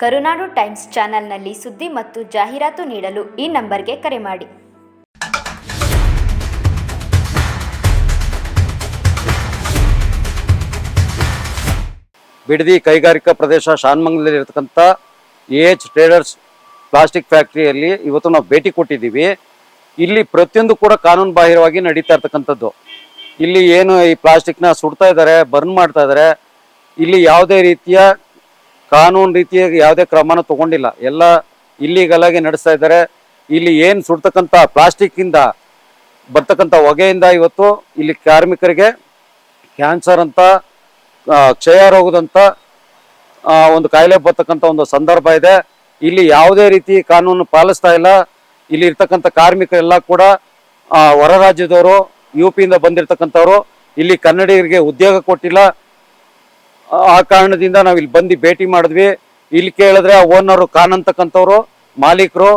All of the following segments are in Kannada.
ಕರುನಾಡು ಟೈಮ್ಸ್ ಚಾನೆಲ್ನಲ್ಲಿ ಸುದ್ದಿ ಮತ್ತು ಜಾಹೀರಾತು ನೀಡಲು ಈ ನಂಬರ್ಗೆ ಕರೆ ಮಾಡಿ. ಬಿಡದಿ ಕೈಗಾರಿಕಾ ಪ್ರದೇಶ ಶಾನ್ಮಂಗ್ಲದಲ್ಲಿ ಇರತಕ್ಕಂಥ ಎ ಎಚ್ ಟ್ರೇಡರ್ಸ್ ಪ್ಲಾಸ್ಟಿಕ್ ಫ್ಯಾಕ್ಟ್ರಿಯಲ್ಲಿ ಇವತ್ತು ನಾವು ಭೇಟಿ ಕೊಟ್ಟಿದ್ದೀವಿ. ಇಲ್ಲಿ ಪ್ರತಿಯೊಂದು ಕೂಡ ಕಾನೂನು ಬಾಹಿರವಾಗಿ ನಡೀತಾ ಇರ್ತಕ್ಕಂಥದ್ದು. ಇಲ್ಲಿ ಏನು ಈ ಪ್ಲಾಸ್ಟಿಕ್ನ ಸುಡ್ತಾ ಇದ್ದಾರೆ, ಬರ್ನ್ ಮಾಡ್ತಾ ಇದ್ದಾರೆ, ಇಲ್ಲಿ ಯಾವುದೇ ರೀತಿಯ ಕಾನೂನು ರೀತಿಯಾಗಿ ಯಾವುದೇ ಕ್ರಮನ ತಗೊಂಡಿಲ್ಲ. ಎಲ್ಲ ಇಲ್ಲಿಗಲಾಗಿ ನಡೆಸ್ತಾ ಇದ್ದಾರೆ. ಇಲ್ಲಿ ಏನು ಸುಡ್ತಕ್ಕಂಥ ಪ್ಲಾಸ್ಟಿಕ್ಕಿಂದ ಬರ್ತಕ್ಕಂಥ ಹೊಗೆಯಿಂದ ಇವತ್ತು ಇಲ್ಲಿ ಕಾರ್ಮಿಕರಿಗೆ ಕ್ಯಾನ್ಸರ್ ಅಂತ ಕ್ಷಯ ರೋಗದಂತ ಒಂದು ಕಾಯಿಲೆ ಬರ್ತಕ್ಕಂಥ ಒಂದು ಸಂದರ್ಭ ಇದೆ. ಇಲ್ಲಿ ಯಾವುದೇ ರೀತಿ ಕಾನೂನು ಪಾಲಿಸ್ತಾ ಇಲ್ಲ. ಇಲ್ಲಿ ಇರ್ತಕ್ಕಂಥ ಕಾರ್ಮಿಕರೆಲ್ಲ ಕೂಡ ಹೊರ ರಾಜ್ಯದವರು, ಯು ಪಿಯಿಂದ ಬಂದಿರತಕ್ಕಂಥವ್ರು, ಇಲ್ಲಿ ಕನ್ನಡಿಗರಿಗೆ ಉದ್ಯೋಗ ಕೊಟ್ಟಿಲ್ಲ. ಆ- ಆ ಕಾರಣದಿಂದ ನಾವು ಇಲ್ಲಿ ಬಂದು ಭೇಟಿ ಮಾಡಿದ್ವಿ. ಇಲ್ಲಿ ಕೇಳಿದ್ರೆ ಓನರು ಖಾನ್ ಅಂತಕ್ಕಂಥವ್ರು, ಮಾಲೀಕರು,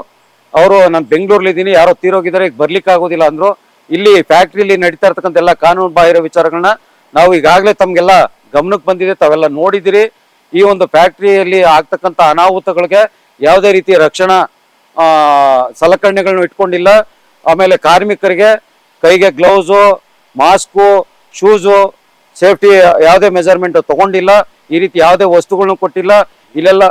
ಅವರು ನಾನು ಬೆಂಗಳೂರಲ್ಲಿದ್ದೀನಿ ಯಾರೋ ತೀರೋಗಿದ್ದಾರೆ, ಈಗ ಬರ್ಲಿಕ್ಕೆ ಆಗೋದಿಲ್ಲ ಅಂದ್ರು. ಇಲ್ಲಿ ಫ್ಯಾಕ್ಟ್ರಿಲಿ ನಡೀತಾ ಇರ್ತಕ್ಕಂಥ ಎಲ್ಲ ಕಾನೂನು ಬಾಹಿರ ವಿಚಾರಗಳನ್ನ ನಾವು ಈಗಾಗಲೇ ತಮಗೆಲ್ಲ ಗಮನಕ್ಕೆ ಬಂದಿದೆ, ತಾವೆಲ್ಲ ನೋಡಿದಿರಿ ಈ ಒಂದು ಫ್ಯಾಕ್ಟ್ರಿಯಲ್ಲಿ ಆಗ್ತಕ್ಕಂಥ ಅನಾಹುತಗಳಿಗೆ ಯಾವುದೇ ರೀತಿಯ ರಕ್ಷಣಾ ಸಲಕರಣೆಗಳನ್ನ ಇಟ್ಕೊಂಡಿಲ್ಲ. ಆಮೇಲೆ ಕಾರ್ಮಿಕರಿಗೆ ಕೈಗೆ ಗ್ಲೌಸು ಮಾಸ್ಕು ಶೂಸು ಸೇಫ್ಟಿ ಯಾವುದೇ ಮೆಜರ್ಮೆಂಟ್ ತಗೊಂಡಿಲ್ಲ, ಈ ರೀತಿ ಯಾವುದೇ ವಸ್ತುಗಳನ್ನು ಕೊಟ್ಟಿಲ್ಲ. ಇಲ್ಲೆಲ್ಲ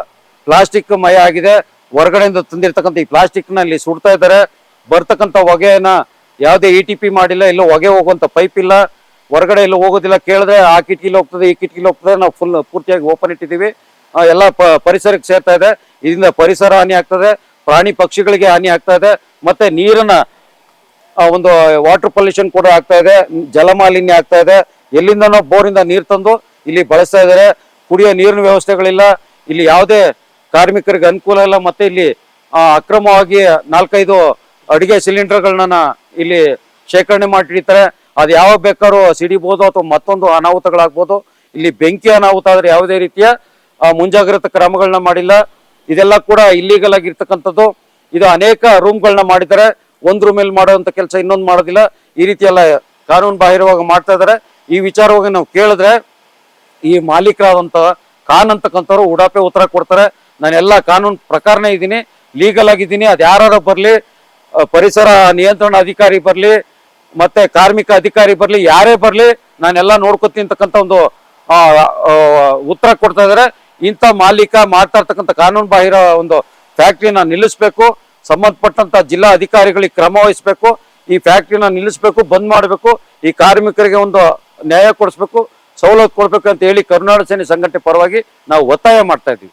ಪ್ಲಾಸ್ಟಿಕ್ ಮಯ ಆಗಿದೆ. ಹೊರಗಡೆಯಿಂದ ತಂದಿರ್ತಕ್ಕಂಥ ಈ ಪ್ಲಾಸ್ಟಿಕ್ನ ಇಲ್ಲಿ ಸುಡ್ತಾ ಇದ್ದಾರೆ. ಬರ್ತಕ್ಕಂಥ ಹೊಗೆನ ಯಾವುದೇ ಇ ಟಿ ಪಿ ಮಾಡಿಲ್ಲ, ಇಲ್ಲ ಹೊಗೆ ಹೋಗುವಂಥ ಪೈಪ್ ಇಲ್ಲ. ಹೊರಗಡೆ ಎಲ್ಲೂ ಹೋಗೋದಿಲ್ಲ. ಕೇಳಿದ್ರೆ ಆ ಕಿಟಕಿಲಿ ಹೋಗ್ತದೆ, ಈ ಕಿಟಕಿಲಿ ಹೋಗ್ತದೆ. ನಾವು ಫುಲ್ ಪೂರ್ತಿಯಾಗಿ ಓಪನ್ ಇಟ್ಟಿದ್ದೀವಿ. ಎಲ್ಲ ಪರಿಸರಕ್ಕೆ ಸೇರ್ತಾ ಇದೆ. ಇದರಿಂದ ಪರಿಸರ ಹಾನಿ ಆಗ್ತದೆ. ಪ್ರಾಣಿ ಪಕ್ಷಿಗಳಿಗೆ ಹಾನಿ ಆಗ್ತಾ ಇದೆ. ಮತ್ತೆ ನೀರನ್ನ ಒಂದು ವಾಟರ್ ಪೊಲ್ಯೂಷನ್ ಕೂಡ ಆಗ್ತಾ ಇದೆ. ಜಲಮಾಲಿನ್ಯ ಆಗ್ತಾ ಇದೆ. ಎಲ್ಲಿಂದನೋ ಬೋರಿಂದ ನೀರು ತಂದು ಇಲ್ಲಿ ಬಳಸ್ತಾ ಇದ್ದಾರೆ ಕುಡಿಯೋ ನೀರಿನ ವ್ಯವಸ್ಥೆಗಳಿಲ್ಲ. ಇಲ್ಲಿ ಯಾವುದೇ ಕಾರ್ಮಿಕರಿಗೆ ಅನುಕೂಲ ಇಲ್ಲ. ಮತ್ತೆ ಇಲ್ಲಿ ಅಕ್ರಮವಾಗಿ ನಾಲ್ಕೈದು ಅಡಿಗೆ ಸಿಲಿಂಡರ್ಗಳನ್ನ ಇಲ್ಲಿ ಶೇಖರಣೆ ಮಾಡಿರ್ತಾರೆ ಅದು ಯಾವಾಗ ಬೇಕಾದ್ರೂ ಸಿಡಿಬೋದು ಅಥವಾ ಮತ್ತೊಂದು ಅನಾಹುತಗಳಾಗ್ಬೋದು. ಇಲ್ಲಿ ಬೆಂಕಿ ಅನಾಹುತ ಆದರೆ ಯಾವುದೇ ರೀತಿಯ ಮುಂಜಾಗ್ರತಾ ಕ್ರಮಗಳನ್ನ ಮಾಡಿಲ್ಲ. ಇದೆಲ್ಲ ಕೂಡ ಇಲ್ಲಿಗಲ್ ಆಗಿರ್ತಕ್ಕಂಥದ್ದು. ಇದು ಅನೇಕ ರೂಮ್ಗಳನ್ನ ಮಾಡಿದ್ದಾರೆ. ಒಂದು ರೂಮಲ್ಲಿ ಮಾಡುವಂತ ಕೆಲಸ ಇನ್ನೊಂದು ಮಾಡೋದಿಲ್ಲ. ಈ ರೀತಿ ಕಾನೂನು ಬಾಹಿರವಾಗಿ ಮಾಡ್ತಾ ಇದ್ದಾರೆ. ಈ ವಿಚಾರವಾಗಿ ನಾವು ಕೇಳಿದ್ರೆ ಈ ಮಾಲೀಕರಾದಂತ ಖಾನ್ ಅಂತಕ್ಕಂಥವ್ರು ಉಡಾಪೆ ಉತ್ತರ ಕೊಡ್ತಾರೆ. ನಾನೆಲ್ಲ ಕಾನೂನು ಪ್ರಕಾರನೇ ಇದ್ದೀನಿ. ಲೀಗಲ್ ಆಗಿದ್ದೀನಿ. ಅದು ಯಾರು ಬರಲಿ ಪರಿಸರ ನಿಯಂತ್ರಣ ಅಧಿಕಾರಿ ಬರಲಿ, ಮತ್ತೆ ಕಾರ್ಮಿಕ ಅಧಿಕಾರಿ ಬರಲಿ, ಯಾರೇ ಬರಲಿ, ನಾನೆಲ್ಲ ನೋಡ್ಕೊತೀನಿ ಅಂತಕ್ಕಂಥ ಒಂದು ಉತ್ತರ ಕೊಡ್ತಾ ಇದ್ದಾರೆ. ಇಂಥ ಮಾಲೀಕ ಮಾಡ್ತಾ ಇರ್ತಕ್ಕಂಥ ಕಾನೂನು ಬಾಹಿರ ಒಂದು ಫ್ಯಾಕ್ಟ್ರಿನ ನಿಲ್ಲಿಸ್ಬೇಕು. ಸಂಬಂಧಪಟ್ಟಂತ ಜಿಲ್ಲಾ ಅಧಿಕಾರಿಗಳಿಗೆ ಕ್ರಮ ವಹಿಸ್ಬೇಕು. ಈ ಫ್ಯಾಕ್ಟ್ರಿನ ನಿಲ್ಲಿಸ್ಬೇಕು, ಬಂದ್ ಮಾಡಬೇಕು. ಈ ಕಾರ್ಮಿಕರಿಗೆ ಒಂದು ನ್ಯಾಯ ಕೊಡಿಸ್ಬೇಕು ಸವಲತ್ತು ಕೊಡಬೇಕು ಅಂತ ಹೇಳಿ ಕರುನಾಡು ಸೇನೆ ಸಂಘಟನೆ ಪರವಾಗಿ ನಾವು ಒತ್ತಾಯ ಮಾಡ್ತಾ ಇದ್ದೀವಿ.